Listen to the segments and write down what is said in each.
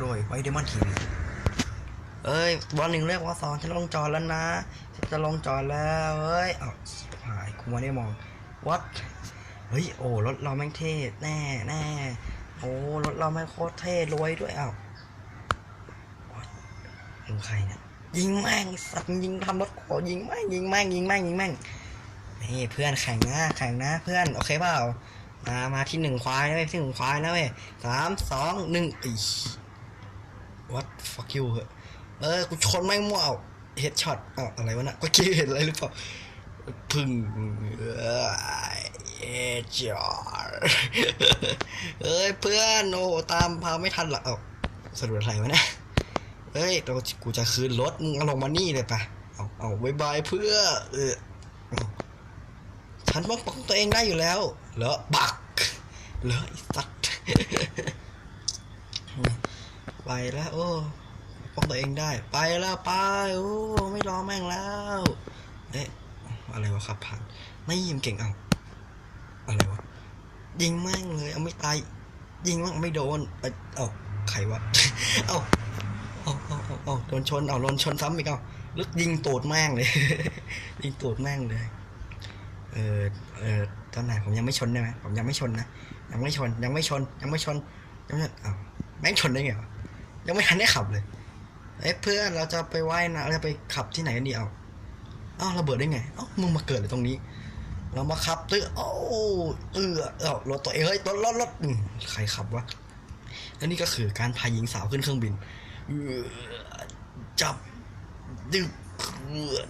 โดยไวเดมอนทีวีเอ้ยวันหนึ่งเรียกว่าสองฉันลงจอแล้วนะฉันจะลงจอแล้วเอ้ยเอ้าหายกูไม่ได้มองวัดเฮ้ยโอ้รถเราแม่งเท่แน่แน่โอ้รถเราแม่งโคตรเท่รวยด้วยเอ้าวัดมึงใครเนี่ยยิงแม่งสัตว์ยิงทำรถขอยิงแม่งยิงแม่งยิงแม่งยิงแม่งนี่เพื่อนแข่งนะแข่งนะเพื่อนโอเคเปล่ามามาที่หนึ่งควายนะเว้ยที่หนึ่งควายนะเว้ยสามสองหนึ่งอี what fuck you เหอะเออกูชนแม่มั่วเอาเฮดช็อตอ้าวอะไรวะน่ะเมื่อกี้เห็นอะไรหรือเปล่าพึ่งเอจอร์เอ้ยเพื่อนโอ้ตามพาไม่ทันหรอกเอ้าสะดุดอะไรวะเนี่ยเฮ้ยเรากูจะคืนรถมึงเอาลงมานี่เลยปะเอาเอาบายบายเพื่อเออฉันป้องกันตัวเองได้อยู่แล้วเหรอบักเหรอไอ้สัตว์ ไปแล้วโอ้ป้องตัวเองได้ ไปแล้วไปโอ้ไม่รอแม่งแล้วเอ๊ะอะไรวะขับผ่าน ไม่ยิงเก่งเอาอะไรวะยิงแม่งเลยเอาไม่ตายยิงแม่งไม่โดนเอ้ยเอ้าใครวะเอ้าเอ้าเอ้าเอาเอาโดนชนเอ้าโดนชนซ้ำอีกเอาลึกยิงตูดแม่งเลยยิงตูดแม่งเลยเออเออตอนไหนผมยังไม่ชนได้ไหมผมยังไม่ชนนะยังไม่ชนยังไม่ชนยังไม่ชนยังไม่อ้าวแม่งชนได้ไงวะ ยังไม่ทันได้ขับเลยเอ้ยเพื่อนเราจะไปว่ายนะเราจะไปขับที่ไหนกันดีเอาอ้าวระเบิดได้ไงเอ้ามึงมาเกิดเลยตรงนี้ เรามาขับตื้อโอ้เออเอ้ารถตัวเองเฮ้ยรถรถรถใครขับวะและนี่ก็คือการพาหญิงสาวขึ้นเครื่องบินจับดึก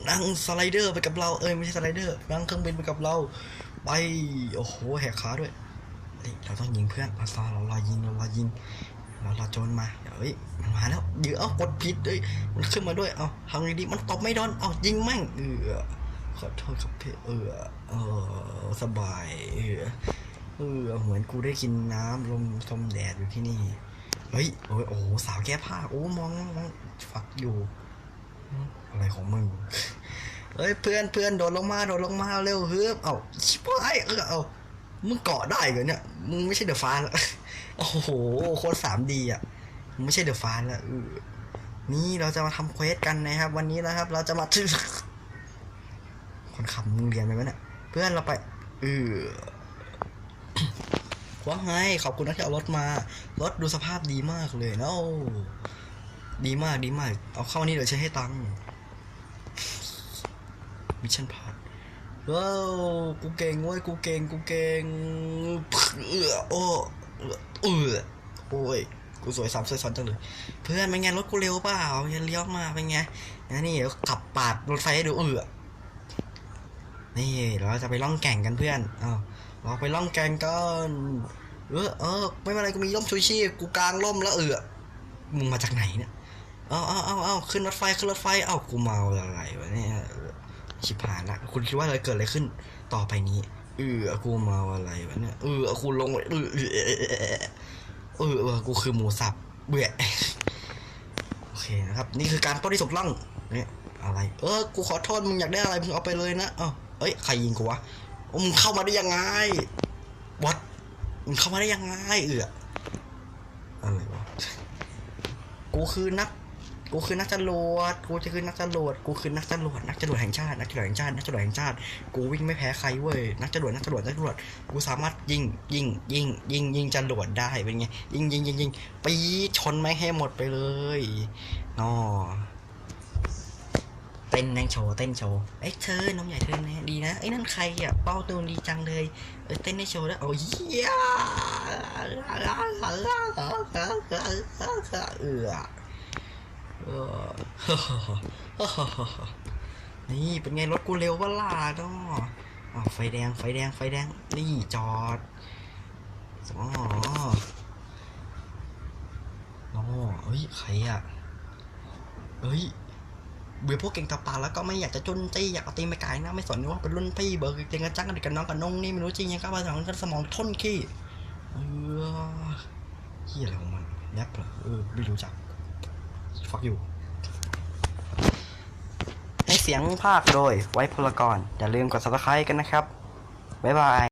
นั่งสไลเดอร์ไปกับเราเอ้ยไม่ใช่สไลเดอร์นั่งเครื่องบินไปกับเรา ไปโอ้โหแหกขาด้วยเราต้องยิงเพื่อนเรารอเรารอยิงเรารอยิง รารอโจรมาเฮ้ยมันมาแล้วเดี๋ยวเอากดผิดเอ้ยมันขึ้นมาด้วยเอาทำไงดีมันตบไม่โดนเอายิงแม่งเออขอโทษครับพี่เออเออสบายเออเออเหมือนกูได้กินน้ำลมชมแดดอยู่ที่นี่เฮ้ยโอ้ยโอ้โหสาวแก้ผ้าโอ้มองมองฝักอยู่ อะไรของมึงเฮ้ยเพื่อนเพื่อนโดดลงมาโดดลงมาเร็วเฮ้ยเอาชิบหายเออเอา มึงเกาะได้เหรอเนี่ย มึงไม่ใช่เดอะฟานแล้วโอ้โห โคตรสามดีอะ มึงไม่ใช่เดอะฟานแล้วเออนี่เราจะมาทำเควสกันนะครับ วันนี้นะครับ เราจะมาคนขับมึงเรียนไปไหมเนี่ยเพื่อนเราไปเออว่าไงขอบคุณนะที่เอารถมา รถดูสภาพดีมากเลยนะดีมากดีมาก เอาเข้านี่เดี๋ยวใช้ให้ตังค์มิชชั่นพาร์ท ว้าวกูเก่งเว้ยกูเก่งกูเก่งเออโอ้เออเออโอ้ยกูสวยสามสวยซ้อนจังเลยเพื่อนเป็นไงรถกูเร็วเปล่ายันเลี้ยวมาเป็นไงนี่เดี๋ยวขับปาดรถไฟให้ดูเออนี่เราจะไปล่องแก่งกันเพื่อนอ้าวเราไปล่องแก่งกันเออเออไม่เป็นไรกูมีร่มชูชีพกูกลางร่มแล้วเออมึงมาจากไหนเนี่ยเอาเอาเอาเอาขึ้นรถไฟขึ้นรถไฟ เอ้ากูเมาอะไรวะเนี่ย ชิบหายละคุณคิดว่าอะไรเกิดอะไรขึ้นต่อไปนี้เออกูเมาอะไรวะเนี่ยเออกูลงไปเออเออเออกูคือหมูสับเบื่อโอเคนะครับ นี่คือการปล้นที่ถูกล่องเนี่ยอะไร เออ กูขอโทษมึงอยากได้อะไรมึงเอาไปเลยนะเอ้าเอ้ยใครยิงกูวะมึงเข้ามาได้ยังไงวัดมึงเข้ามาได้ยังไงเอออะไรวะกูคือนัก กูคือนักจรวดกูจะคือนักจรวดกูคือนักจรวดนักจรวดแห่งชาตินักจรวดแห่งชาตินักจรวดแห่งชาติกูวิ่งไม่แพ้ใครเว้ยนักจรวดนักจรวดนักจรวดกูสามารถยิงยิงยิงยิงยิงจรวดได้เป็นไงยิงยิงยิงยิงปีชนแม่งให้หมดไปเลยนอเต้นนั่งโชว์เต้นโชว์เอ้ยเธอน้องใหญ่เธอเนี่ยดีนะเอ้นั่นใครอะเป้าตูนดีจังเลยเออเต้นได้โชว์แล้วโอ้ยยเออเออ นี่เป็นไงรถกูเร็วเวล่ะเนาะอ้าวไฟแดงไฟแดงไฟแดงนี่จอดอ๋ออ๋อเฮ้ยใครอะเฮ้ยเบื่อพวกเก่งตาปากแล้วก็ไม่อยากจะจนจี้อยากเอาตีนไปไกลนะไม่สนว่าเป็นรุ่นพี่เบิร์เก่งกันจังกันกันน้องกันนงนี่ไม่รู้จริงยังก็มาสมองกันสมองท่นขี้เออเฮียอะไรของมันแรปเหรอเออไม่รู้จัก ฟักอยู่ให้เสียงภาคโดยไว้พลกร อย่าลืมกด subscribe กันนะครับ บ๊ายบาย